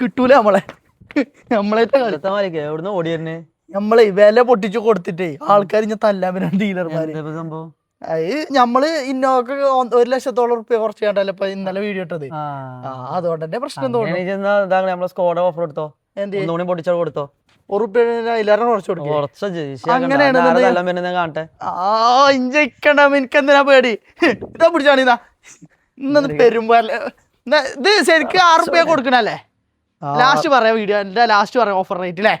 കിട്ടൂല നമ്മളെ. നമ്മളേറ്റ കളി. അടുത്ത മാലിക്ക് എവിടുന്ന് ഓടി വരുന്നേ? നമ്മളെ വില പൊട്ടിച്ചു കൊടുത്തിട്ടേ ആൾക്കാർ ഇങ്ങനെ തല്ലാൻ വരും ഡീലർമാര് സംഭവം? അത് നമ്മൾ ഇന്നോക്ക് ഒരു ലക്ഷത്തോളം റുപ്യ കുറച്ച് കണ്ടല്ലോ ഇപ്പൊ ഇന്നലെ വീഡിയോ ഇട്ടത്. അതുകൊണ്ട് തന്നെ പ്രശ്നം തോന്നുന്നു. നമ്മളെ സ്കോഡ ഓഫർ എടുത്തോ? എന്ത്? ഒന്നുകൂടി പൊട്ടിച്ചോ കൊടുത്തോ? ഞാൻ പേടി? ഇതാ പിടിച്ചാണ് ഇതാ. ഇന്നത് പെരുമ്പാല ഇത് ശരിക്കും ആറുപ്യ റുപ്യ കൊടുക്കണല്ലേ? ലാസ്റ്റ് പറയാം വീഡിയോ എന്റെ ലാസ്റ്റ് പറയാം ഓഫർ റേറ്റ് അല്ലേ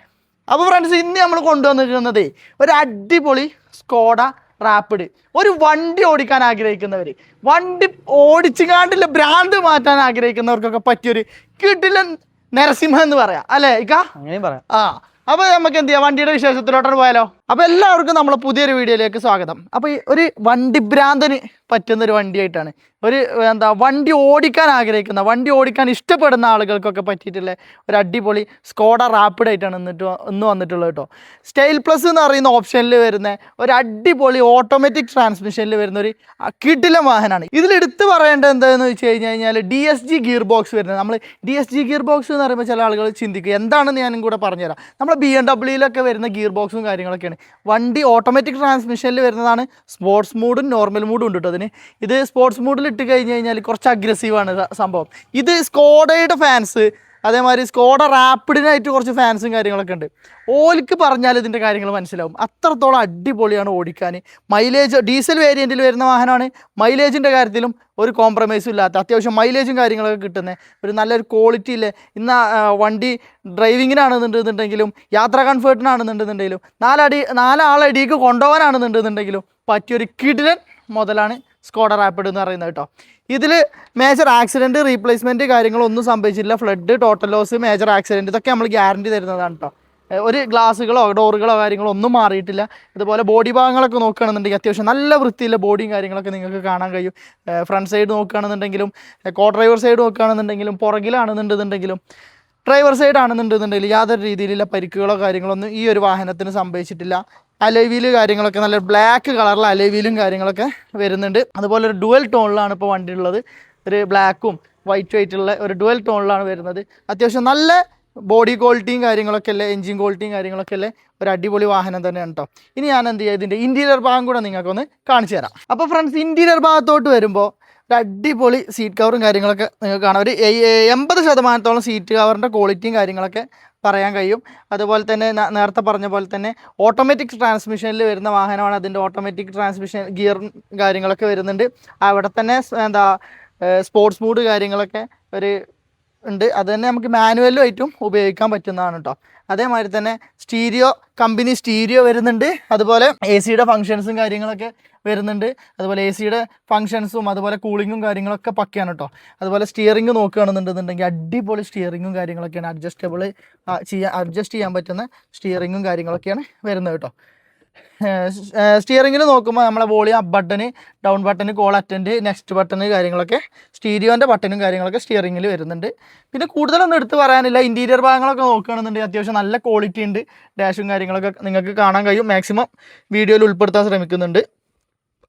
അപ്പോൾ ഫ്രണ്ട്സ് ഇന്ന് നമ്മൾ കൊണ്ടുവന്നിരിക്കുന്നത് ഒരു അടിപൊളി സ്കോഡ റാപ്പിഡ് ഒരു വണ്ടി ഓടിക്കാൻ ആഗ്രഹിക്കുന്നവർ വണ്ടി ഓടിച്ചുകാണ്ടില്ല ഭ്രാന്ത് മാറ്റാൻ ആഗ്രഹിക്കുന്നവർക്കൊക്കെ പറ്റിയൊരു കിട്ടില്ല നരസിംഹം എന്ന് പറയാം. അല്ലേ ഇക്ക? അങ്ങനെയും പറയാം. ആ. അപ്പൊ നമുക്ക് എന്ത് ചെയ്യാം? വണ്ടിയുടെ വിശേഷത്തിലോട്ടാണ് പോയാലോ? അപ്പൊ എല്ലാവർക്കും നമ്മളെ പുതിയൊരു വീഡിയോയിലേക്ക് സ്വാഗതം. അപ്പോൾ ഈ ഒരു വണ്ടി ഭ്രാന്തന് പറ്റുന്ന ഒരു വണ്ടിയായിട്ടാണ്. ഒരു എന്താ വണ്ടി ഓടിക്കാൻ ആഗ്രഹിക്കുന്ന വണ്ടി ഓടിക്കാൻ ഇഷ്ടപ്പെടുന്ന ആളുകൾക്കൊക്കെ പറ്റിയിട്ടുള്ള ഒരു അടിപൊളി സ്കോഡ റാപ്പിഡ് ആയിട്ടാണ് എന്നിട്ട് ഇന്ന് വന്നിട്ടുള്ളത് കേട്ടോ. സ്റ്റൈൽ പ്ലസ് എന്ന് പറയുന്ന ഓപ്ഷനിൽ വരുന്ന ഒരു അടിപൊളി ഓട്ടോമാറ്റിക് ട്രാൻസ്മിഷനിൽ വരുന്ന ഒരു കിടിലം വാഹനമാണ്. ഇതിലെടുത്ത് പറയേണ്ടത് എന്താണെന്ന് വെച്ച് കഴിഞ്ഞ് കഴിഞ്ഞാൽ D S G gear box വരുന്നത്. നമ്മൾ D S G gear box എന്ന് പറയുമ്പോൾ ചില ആളുകൾ ചിന്തിക്കും എന്താണെന്ന് ഞാനും കൂടെ പറഞ്ഞുതരാം. നമ്മുടെ ബി എം ഡബ്ല്യൂയിലൊക്കെ വരുന്ന ഗിയർ ബോക്സും കാര്യങ്ങളൊക്കെയാണ്. വണ്ടി ഓട്ടോമാറ്റിക് ട്രാൻസ്മിഷനിൽ വരുന്നതാണ് സ്പോർട്സ് മൂഡും നോർമൽ മൂഡും ഉണ്ട് കേട്ടോ അതിന്. ഇത് സ്പോർട്സ് മൂഡിൽ ഇട്ട് കഴിഞ്ഞ് കഴിഞ്ഞാൽ കുറച്ച് അഗ്രസീവാണ് സംഭവം. ഇത് സ്കോഡയുടെ ഫാൻസ് അതേമാതിരി സ്കോഡ റാപ്പിഡിനായിട്ട് കുറച്ച് ഫാൻസും കാര്യങ്ങളൊക്കെ ഉണ്ട്. ഓലിക്ക് പറഞ്ഞാൽ ഇതിന്റെ കാര്യങ്ങൾ മനസ്സിലാവും. അത്രത്തോളം അടിപൊളിയാണ് ഓടിക്കാൻ. മൈലേജ് ഡീസൽ വേരിയന്റിൽ വരുന്ന വാഹനമാണ്. മൈലേജിന്റെ കാര്യത്തിലും ഒരു കോംപ്രമൈസും ഇല്ലാത്ത അത്യാവശ്യം മൈലേജും കാര്യങ്ങളൊക്കെ കിട്ടുന്ന ഒരു നല്ലൊരു ക്വാളിറ്റി ഇല്ലേ ഇന്ന് വണ്ടി ഡ്രൈവിങ്ങിനാണെന്നുണ്ടെന്നുണ്ടെങ്കിലും യാത്രാ കംഫേർട്ടിനാണെന്നുണ്ടെന്നുണ്ടെങ്കിലും നാലടി നാലാളടിക്ക് കൊണ്ടുപോകാനാണെന്നുണ്ടെന്നുണ്ടെങ്കിലും പറ്റിയൊരു കിടിലൻ മുതലാണ് സ്കോഡ റാപ്പിഡ് എന്ന് പറയുന്നത് കേട്ടോ. ഇതിൽ മേജർ ആക്സിഡന്റ് റീപ്ലേസ്മെന്റ് കാര്യങ്ങളൊന്നും സംഭവിച്ചില്ല flood total loss major accident ഇതൊക്കെ നമ്മൾ ഗ്യാരണ്ടി തരുന്നതാണ് കേട്ടോ. ഒരു ഗ്ലാസ്സുകളോ ഡോറുകളോ കാര്യങ്ങളോ ഒന്നും മാറിയിട്ടില്ല. ഇതുപോലെ ബോഡി ഭാഗങ്ങളൊക്കെ നോക്കുകയാണെന്നുണ്ടെങ്കിൽ അത്യാവശ്യം നല്ല വൃത്തിയിലെ ബോഡിയും കാര്യങ്ങളൊക്കെ നിങ്ങൾക്ക് കാണാൻ കഴിയും. ഫ്രണ്ട് സൈഡ് നോക്കുകയാണെന്നുണ്ടെങ്കിലും കോ ഡ്രൈവർ സൈഡ് നോക്കുകയാണെന്നുണ്ടെങ്കിലും പുറകിലാണെന്നുണ്ടെന്നുണ്ടെങ്കിലും ഡ്രൈവർ സൈഡ് ആണെന്നുണ്ടെന്നുണ്ടെങ്കിൽ യാതൊരു രീതിയിലുള്ള പരിക്കുകളോ കാര്യങ്ങളൊന്നും ഈ ഒരു വാഹനത്തിന് സംഭവിച്ചിട്ടില്ല. അലവീൽ കാര്യങ്ങളൊക്കെ നല്ല ബ്ലാക്ക് കളറിൽ അലൈവീലും കാര്യങ്ങളൊക്കെ വരുന്നുണ്ട്. അതുപോലെ ഒരു ഡുവൽ ടോണിലാണ് ഇപ്പോൾ വണ്ടി ഉള്ളത്. ഒരു ബ്ലാക്കും വൈറ്റ് വൈറ്റ് ഉള്ള ഒരു ഡുവൽ ടോണിലാണ് വരുന്നത്. അത്യാവശ്യം നല്ല ബോഡി ക്വാളിറ്റിയും കാര്യങ്ങളൊക്കെ അല്ലേ എൻജിൻ ക്വാളിറ്റിയും കാര്യങ്ങളൊക്കെ അല്ലേ ഒരു അടിപൊളി വാഹനം തന്നെയാണ് കേട്ടോ ഇനി ഞാൻ എന്ത് ചെയ്യാം ഇതിന്റെ ഇന്റീരിയർ ഭാഗം കൂടെ നിങ്ങൾക്കൊന്ന് കാണിച്ചു തരാം. അപ്പോൾ ഫ്രണ്ട്സ് ഇന്റീരിയർ ഭാഗത്തോട്ട് വരുമ്പോൾ ഒരു അടിപൊളി സീറ്റ് കവറും കാര്യങ്ങളൊക്കെ നിങ്ങൾക്ക് കാണാം. ഒരു എൺപത് ശതമാനത്തോളം സീറ്റ് കവറിന്റെ ക്വാളിറ്റിയും കാര്യങ്ങളൊക്കെ പറയാൻ കഴിയും. അതുപോലെ തന്നെ നേരത്തെ പറഞ്ഞ പോലെ തന്നെ ഓട്ടോമാറ്റിക് ട്രാൻസ്മിഷനിൽ വരുന്ന വാഹനമാണ് അതിന്റെ ഓട്ടോമാറ്റിക് ട്രാൻസ്മിഷൻ ഗിയർ കാര്യങ്ങളൊക്കെ വരുന്നുണ്ട്. അവിടെ തന്നെ എന്താ സ്പോർട്സ് മൂഡ് കാര്യങ്ങളൊക്കെ ഒരു ഉണ്ട്. അത് തന്നെ നമുക്ക് മാനുവലും ആയിട്ടും ഉപയോഗിക്കാൻ പറ്റുന്നതാണ് കേട്ടോ അതേമാതിരി തന്നെ സ്റ്റീരിയോ കമ്പനി സ്റ്റീരിയോ വരുന്നുണ്ട്. അതുപോലെ എ സിയുടെ ഫംഗ്ഷൻസും കാര്യങ്ങളൊക്കെ വരുന്നുണ്ട്. അതുപോലെ എ സിയുടെ ഫംഗ്ഷൻസും അതുപോലെ കൂളിങ്ങും കാര്യങ്ങളൊക്കെ പക്കയാണ് കേട്ടോ അതുപോലെ സ്റ്റിയറിംഗ് നോക്കുകയാണെന്നുണ്ടെന്നുണ്ടെങ്കിൽ അടിപൊളി സ്റ്റിയറിങ്ങും കാര്യങ്ങളൊക്കെയാണ്. അഡ്ജസ്റ്റബിൾ ചെയ്യാൻ അഡ്ജസ്റ്റ് ചെയ്യാൻ പറ്റുന്ന സ്റ്റിയറിങ്ങും കാര്യങ്ങളൊക്കെയാണ് വരുന്നത് കേട്ടോ സ്റ്റിയറിങ്ങിൽ നോക്കുമ്പോൾ നമ്മളെ വോളിയം അപ്പ് ബട്ടന് ഡൗൺ ബട്ടന് കോൾ അറ്റൻഡ് നെക്സ്റ്റ് ബട്ടന് കാര്യങ്ങളൊക്കെ സ്റ്റീരിയോന്റെ ബട്ടണും കാര്യങ്ങളൊക്കെ സ്റ്റിയറിങ്ങിൽ വരുന്നുണ്ട്. പിന്നെ കൂടുതലൊന്നും എടുത്ത് പറയാനില്ല. ഇന്റീരിയർ ഭാഗങ്ങളൊക്കെ നോക്കുകയാണെന്നുണ്ടെങ്കിൽ അത്യാവശ്യം നല്ല ക്വാളിറ്റി ഉണ്ട്. ഡാഷും കാര്യങ്ങളൊക്കെ നിങ്ങൾക്ക് കാണാൻ കഴിയും. മാക്സിമം വീഡിയോയിൽ ഉൾപ്പെടുത്താൻ ശ്രമിക്കുന്നുണ്ട്.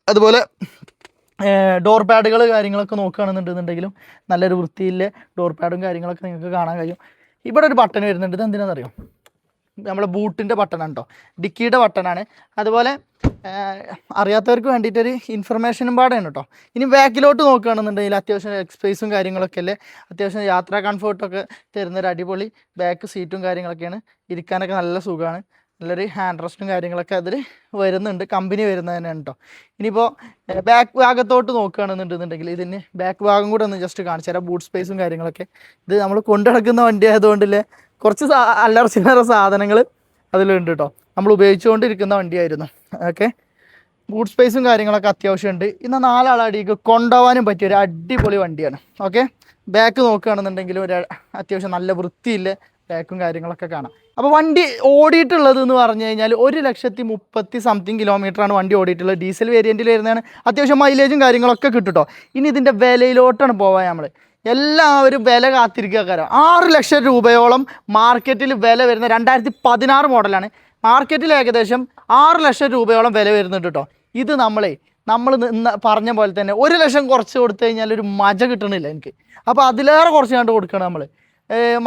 അതുപോലെ ഡോർ പാഡുകൾ കാര്യങ്ങളൊക്കെ നോക്കുകയാണെന്നുണ്ടെന്നുണ്ടെങ്കിലും നല്ലൊരു വൃത്തിയിലെ ഡോർ പാഡും കാര്യങ്ങളൊക്കെ നിങ്ങൾക്ക് കാണാൻ കഴിയും. ഇവിടെ ഒരു ബട്ടൺ വരുന്നുണ്ട്. ഇത് എന്തിനാണെന്നറിയോ നമ്മളെ ബൂട്ടിന്റെ ബട്ടണാണ് കേട്ടോ ഡിക്കിയുടെ ബട്ടണാണ്. അതുപോലെ അറിയാത്തവർക്ക് വേണ്ടിയിട്ടൊരു ഇൻഫർമേഷനും പാടാണ് കേട്ടോ ഇനി ബാക്കിലോട്ട് നോക്കുകയാണെന്നുണ്ടെങ്കിൽ അത്യാവശ്യം എക്സ്പേസും കാര്യങ്ങളൊക്കെ അല്ലേ? അത്യാവശ്യം യാത്രാ കംഫർട്ടൊക്കെ തരുന്നൊരു അടിപൊളി ബാക്ക് സീറ്റും കാര്യങ്ങളൊക്കെയാണ്. ഇരിക്കാനൊക്കെ നല്ല സുഖമാണ് നല്ലൊരു ഹാൻഡ് റെസ്റ്റും കാര്യങ്ങളൊക്കെ അതിൽ വരുന്നുണ്ട്. കമ്പനി വരുന്നത് തന്നെയാണ് കേട്ടോ ഇനിയിപ്പോൾ ബാക്ക് ഭാഗത്തോട്ട് നോക്കുകയാണെന്നുണ്ടെന്നുണ്ടെങ്കിൽ ഇതിന് ബാക്ക് ഭാഗം കൂടെ ഒന്ന് ജസ്റ്റ് കാണിച്ചു തരാം. ബൂട്ട് സ്പേസും കാര്യങ്ങളൊക്കെ. ഇത് നമ്മൾ കൊണ്ടു നടക്കുന്ന വണ്ടി ആയതുകൊണ്ടില്ലേ കുറച്ച് സാ അല്ലറ ചില്ലറ സാധനങ്ങൾ അതിലുണ്ട് കേട്ടോ നമ്മൾ ഉപയോഗിച്ചുകൊണ്ടിരിക്കുന്ന വണ്ടിയായിരുന്നു. ഓക്കെ? ബൂട്ട് സ്പേസും കാര്യങ്ങളൊക്കെ അത്യാവശ്യമുണ്ട്. ഇന്ന് നാലാളടിക്ക് കൊണ്ടുപോകാനും പറ്റിയ ഒരു അടിപൊളി വണ്ടിയാണ്. ഓക്കെ? ബാക്ക് നോക്കുകയാണെന്നുണ്ടെങ്കിലും ഒരു അത്യാവശ്യം നല്ല വൃത്തിയില്ല ബാക്കും കാര്യങ്ങളൊക്കെ കാണാം. അപ്പോൾ വണ്ടി ഓടിയിട്ടുള്ളത് എന്ന് പറഞ്ഞു കഴിഞ്ഞാൽ ഒരു ലക്ഷത്തി മുപ്പത്തി സംതിങ് കിലോമീറ്ററാണ് വണ്ടി ഓടിയിട്ടുള്ളത്. ഡീസൽ വേരിയന്റിൽ വരുന്നതാണ്. അത്യാവശ്യം മൈലേജും കാര്യങ്ങളൊക്കെ കിട്ടും കേട്ടോ ഇനി ഇതിന്റെ വിലയിലോട്ടാണ് പോവാൻ നമ്മൾ എല്ലാവരും വില കാത്തിരിക്കുക കാരണം ആറ് ലക്ഷം രൂപയോളം മാർക്കറ്റിൽ വില വരുന്ന രണ്ടായിരത്തി പതിനാറ് മോഡലാണ്. മാർക്കറ്റിൽ ഏകദേശം ആറ് ലക്ഷം രൂപയോളം വില വരുന്നുണ്ട് കേട്ടോ ഇത് നമ്മളെ നമ്മൾ പറഞ്ഞ പോലെ തന്നെ ഒരു ലക്ഷം കുറച്ച് കൊടുത്തു കഴിഞ്ഞാൽ ഒരു മജ കിട്ടണില്ല എനിക്ക്. അപ്പോൾ അതിലേറെ കുറച്ച് കണ്ട് കൊടുക്കണം നമ്മൾ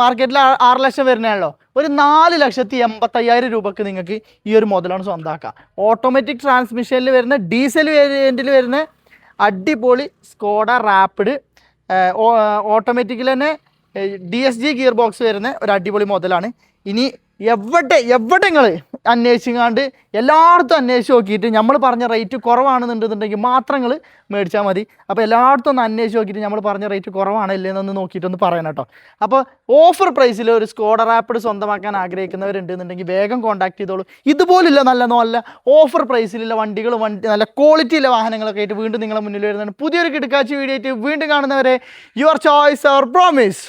മാർക്കറ്റിൽ ആറ് ലക്ഷം വരുന്നതാണല്ലോ. ഒരു നാല് ലക്ഷത്തി എൺപത്തയ്യായിരം രൂപക്ക് നിങ്ങൾക്ക് ഈ ഒരു മുതലാണ് സ്വന്തമാക്കാം ഓട്ടോമാറ്റിക് ട്രാൻസ്മിഷനിൽ വരുന്ന ഡീസൽ വേരിയന്റിൽ വരുന്ന അടിപൊളി സ്കോഡ റാപ്പിഡ് ഓട്ടോമാറ്റിക്കിൽ തന്നെ D S G gear box വരുന്ന ഒരു അടിപൊളി മുതലാണ് ഇനി എവിടെ എവിടെ നിങ്ങൾ അന്വേഷിക്കാണ്ട് എല്ലായിടത്തും അന്വേഷിച്ച് നോക്കിയിട്ട് നമ്മൾ പറഞ്ഞ റേറ്റ് കുറവാണെന്നുണ്ടെന്നുണ്ടെങ്കിൽ മാത്രം നിങ്ങൾ മേടിച്ചാൽ മതി. അപ്പോൾ എല്ലായിടത്തും ഒന്ന് അന്വേഷിച്ച് നോക്കിയിട്ട് നമ്മൾ പറഞ്ഞ റേറ്റ് കുറവാണ് ഇല്ലെന്നൊന്ന് നോക്കിയിട്ടൊന്ന് പറയണം കേട്ടോ. അപ്പോൾ ഓഫർ പ്രൈസിൽ ഒരു സ്കോഡർ ആപ്പ് സ്വന്തമാക്കാൻ ആഗ്രഹിക്കുന്നവരുണ്ടെന്നുണ്ടെങ്കിൽ വേഗം കോൺടാക്ട് ചെയ്തോളൂ. ഇതുപോലുള്ള നല്ല നല്ല ഓഫർ പ്രൈസിലുള്ള വണ്ടികൾ വണ്ടി നല്ല ക്വാളിറ്റിയുള്ള വാഹനങ്ങളൊക്കെ ആയിട്ട് വീണ്ടും നിങ്ങളുടെ മുന്നിൽ വരുന്നതാണ് പുതിയൊരു കിടക്കാച്ചി വീഡിയോ ആയിട്ട് വീണ്ടും കാണുന്നവരെ യുവർ ചോയ്സ് അവർ പ്രോമിസ്